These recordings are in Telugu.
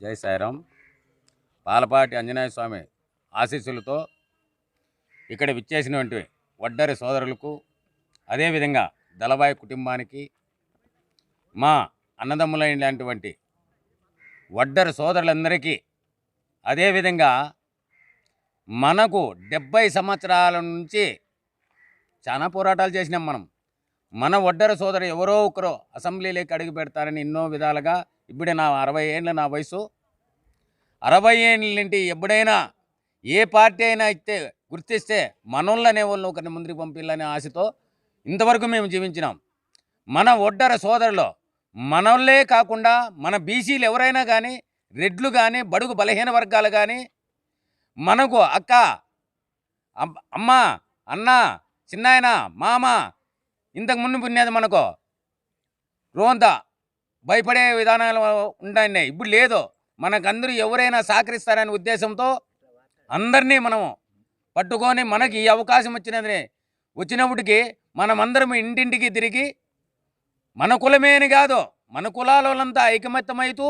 జై సాయిరామ్ పాలపాటి ఆంజనేయ స్వామి ఆశీస్సులతో ఇక్కడ విచ్చేసినటువంటి వడ్డరి సోదరులకు అదేవిధంగా దళబాయి కుటుంబానికి మా అన్నదమ్ములైనటువంటి వడ్డరి సోదరులందరికీ అదేవిధంగా మనకు డెబ్బై సంవత్సరాల నుంచి చాలా పోరాటాలు చేసినాం మనం. మన ఒడ్డర సోదరు ఎవరో ఒకరో అసెంబ్లీలోకి అడుగు పెడతారని ఎన్నో విధాలుగా ఇప్పుడే నా అరవై ఏళ్ళ నా వయసు. అరవై ఏళ్ళ నుండి ఎప్పుడైనా ఏ పార్టీ అయినా ఇస్తే గుర్తిస్తే మనోళ్ళనే వాళ్ళు ఒకరిని ముందుకు పంపించాలనే ఆశతో ఇంతవరకు మేము జీవించినాం. మన ఒడ్డర సోదరులు మనోళ్ళే కాకుండా మన బీసీలు ఎవరైనా కానీ రెడ్లు కానీ బడుగు బలహీన వర్గాలు కానీ మనకు అక్క అమ్మ అన్న చిన్నాయన మామ ఇంతకు ముందు పుణ్యది మనకు. రోంతా భయపడే విధానాలు ఉంటాయి ఇప్పుడు లేదు. మనకందరూ ఎవరైనా సహకరిస్తారనే ఉద్దేశంతో అందరినీ మనము పట్టుకొని మనకి ఈ అవకాశం వచ్చినది. వచ్చినప్పటికీ మనమందరం ఇంటింటికి తిరిగి మన కులమే అని కాదు మన కులాల వాళ్ళంతా ఐకమత్యమవుతూ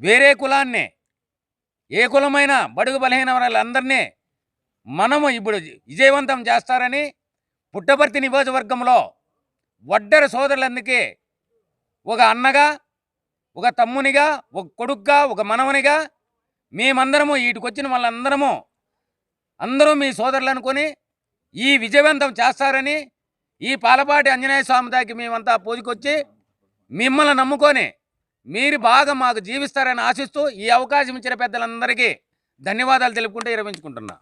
వేరే కులాన్ని ఏ కులమైనా బడుగు బలహీన వాళ్ళందరినీ మనము ఇప్పుడు విజయవంతం చేస్తారని పుట్టపర్తి నియోజకవర్గంలో వడ్డర సోదరులందుకే ఒక అన్నగా ఒక తమ్మునిగా ఒక కొడుగ్గా ఒక మనవనిగా మేమందరము వీటికొచ్చిన వాళ్ళందరము అందరూ మీ సోదరులు అనుకొని ఈ విజయవంతం చేస్తారని ఈ పాలపాటి ఆంజనేయ స్వామి దాకి మేమంతా పూజకొచ్చి మిమ్మల్ని నమ్ముకొని మీరు బాగా మాకు జీవిస్తారని ఆశిస్తూ ఈ అవకాశం ఇచ్చిన పెద్దలందరికీ ధన్యవాదాలు తెలుపుకుంటూ విరమించుకుంటున్నా.